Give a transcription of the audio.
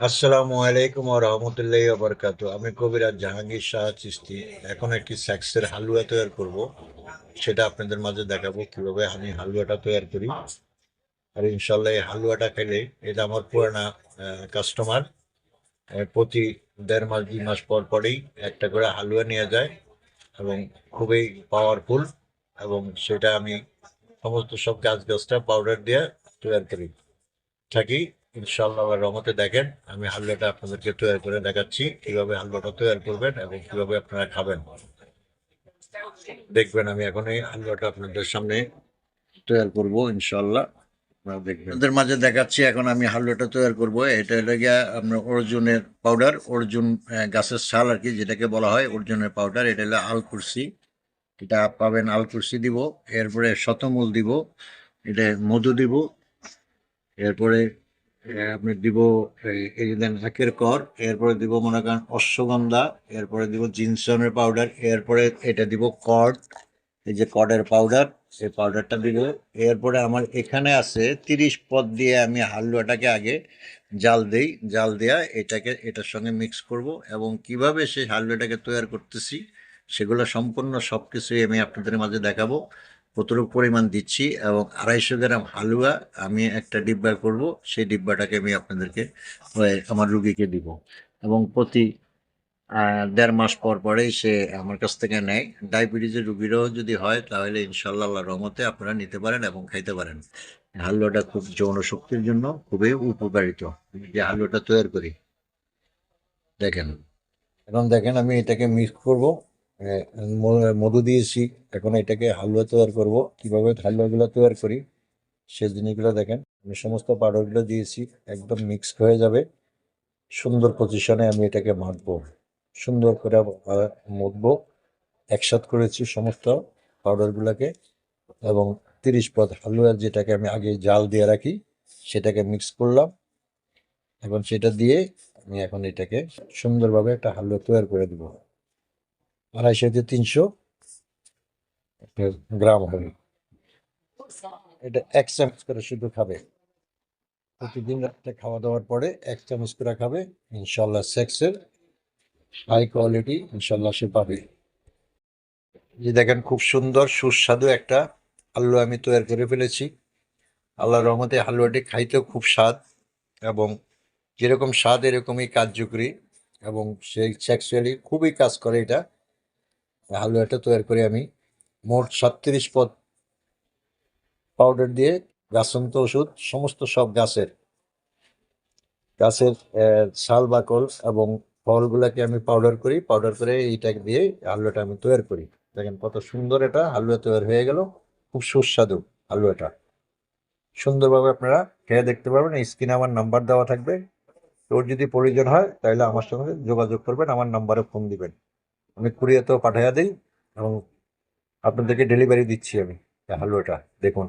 আসসালামু আলাইকুম রহমতুল্লাহ বরকাত আমি কবিরাজ জাহাঙ্গীর শাহ চিস্তি এখন একটি স্যাক্সের হালুয়া তৈরি করব। সেটা আপনাদের মাঝে দেখাবো কীভাবে আমি হালুয়াটা তৈরি করি। আর ইনশাল্লাহ এই হালুয়াটা খেলে এটা আমার পুরানা কাস্টমার প্রতি দেড় মাস, দুই মাস পর পরেই একটা করে হালুয়া নিয়ে যায় এবং খুবই পাওয়ারফুল এবং সেটা আমি সমস্ত সব গাছ গাছটা পাউডার দিয়ে তৈরি করি। থাকি ইনশাল্লাহ রহমতে দেখেন, আমি হালুয়াটা আপনাদেরকে তৈরি করে দেখাচ্ছি, কীভাবে হালুয়াটা তৈরি করবেন এবং কীভাবে আপনারা খাবেন। দেখবেন আমি এখন এই হালুয়াটা আপনাদের সামনে তৈরি করব ইনশাল্লাহ আপনাদের মাঝে দেখাচ্ছি, এখন আমি হালুয়াটা তৈরি করব। এটা হলো গিয়া আপনার অর্জুনের পাউডার, অর্জুন গাছের ছাল আর কি যেটাকে বলা হয়, অর্জুনের পাউডার। এটা হলো আল কুরসি। এটা পাবেন আল কুরসি দিব, এরপরে শতমূল দিব, এটা মধু দিব, এরপরে আপনি দিব এই- দেন আখের কর, এরপরে দিব মনে করেন অশ্বগন্ধা, এরপরে দিব জিনসনের পাউডার, এরপরে এটা দিব কড এই যে কডের পাউডার, এই পাউডারটা দিব। এরপরে আমার এখানে আছে তিরিশ পদ দিয়ে আমি হালুয়াটাকে আগে জাল দেই, জাল দেয়া এটাকে, এটার সঙ্গে মিক্স করব এবং কীভাবে সেই হালুয়াটাকে তৈরি করতেছি, সেগুলো সম্পূর্ণ সব কিছুই আমি আপনাদের মাঝে দেখাবো। কতটুকু পরিমাণ দিচ্ছি এবং আড়াইশো গ্রাম হালুয়া আমি একটা ডিব্বা করব। সেই ডিব্বাটাকে আমি আপনাদেরকে আমার রুগীকে দিব। এবং প্রতি দেড় মাস পর পরেই সে আমার কাছ থেকে নেয়। ডায়াবেটিসের রুগীরাও যদি হয় তাহলে ইনশাল্লাহ রহমতে আপনারা নিতে পারেন এবং খাইতে পারেন। হালুয়াটা খুব যৌন শক্তির জন্য খুবই উপকারিত। যে হালুয়াটা তৈরি করি, দেখেন। এখন দেখেন আমি এটাকে মিক্স করব। মধু দিয়েছি। এখন এটাকে হালুয়া তৈরি করব। কীভাবে হালুয়াগুলো তৈরি করি সেই জিনিসগুলো দেখেন। আমি সমস্ত পাউডারগুলো দিয়েছি, একদম মিক্স হয়ে যাবে। সুন্দর পজিশনে আমি এটাকে মাখবো। সুন্দর করে মুখবো। একসাথ করেছি সমস্ত পাউডারগুলোকে এবং তিরিশ পদ হালুয়া যেটাকে আমি আগে জাল দিয়ে রাখি, সেটাকে মিক্স করলাম। এখন সেটা দিয়ে আমি এখন এটাকে সুন্দরভাবে একটা হালুয়া তৈরি করে দিব। আড়াইশো থেকে তিনশো। গ্রাম হবে। এটা এক চামচ করে শুধু খাবে। প্রতিদিন রাত্রে খাওয়া দাওয়ার পরে এক চামচ করে খাবে। ইনশাল্লাহ সেক্সের হাই কোয়ালিটি ইনশাল্লাহ সে পাবে। যে দেখেন খুব সুন্দর, সুস্বাদু একটা হালুয়া আমি তৈরি করে ফেলেছি। আল্লাহ রহমতে হালুয়াটি খাইতেও খুব স্বাদ এবং যেরকম স্বাদ এরকমই কার্যকরী এবং সেই সেক্সুয়ালি খুবই কাজ করে এটা। হালুয়াটা তৈরি করে আমি। মোট সাতত্রিশ পদ পাউডার দিয়ে গাছন্ত ওষুধ, সমস্ত সব গাছের। গাছের ছাল বাকল এবং ফলগুলাকে আমি পাউডার করি, পাউডার করে এইটাকে দিয়ে হালুয়াটা আমি তৈরি করি। দেখেন কত সুন্দর এটা হালুয়া তৈরি হয়ে গেল, খুব সুস্বাদু হালুয়াটা। সুন্দরভাবে আপনারা খেয়ে দেখতে পারবেন স্ক্রিনে আমার নাম্বার দেওয়া থাকবে। তোর যদি প্রয়োজন হয় তাহলে আমার সঙ্গে যোগাযোগ করবেন, আমার নাম্বারে ফোন দিবেন। আমি কুরিয়াতেও পাঠাইয়া দিই এবং আপনাদেরকে ডেলিভারি দিচ্ছি আমি। হালুয়াটা দেখুন।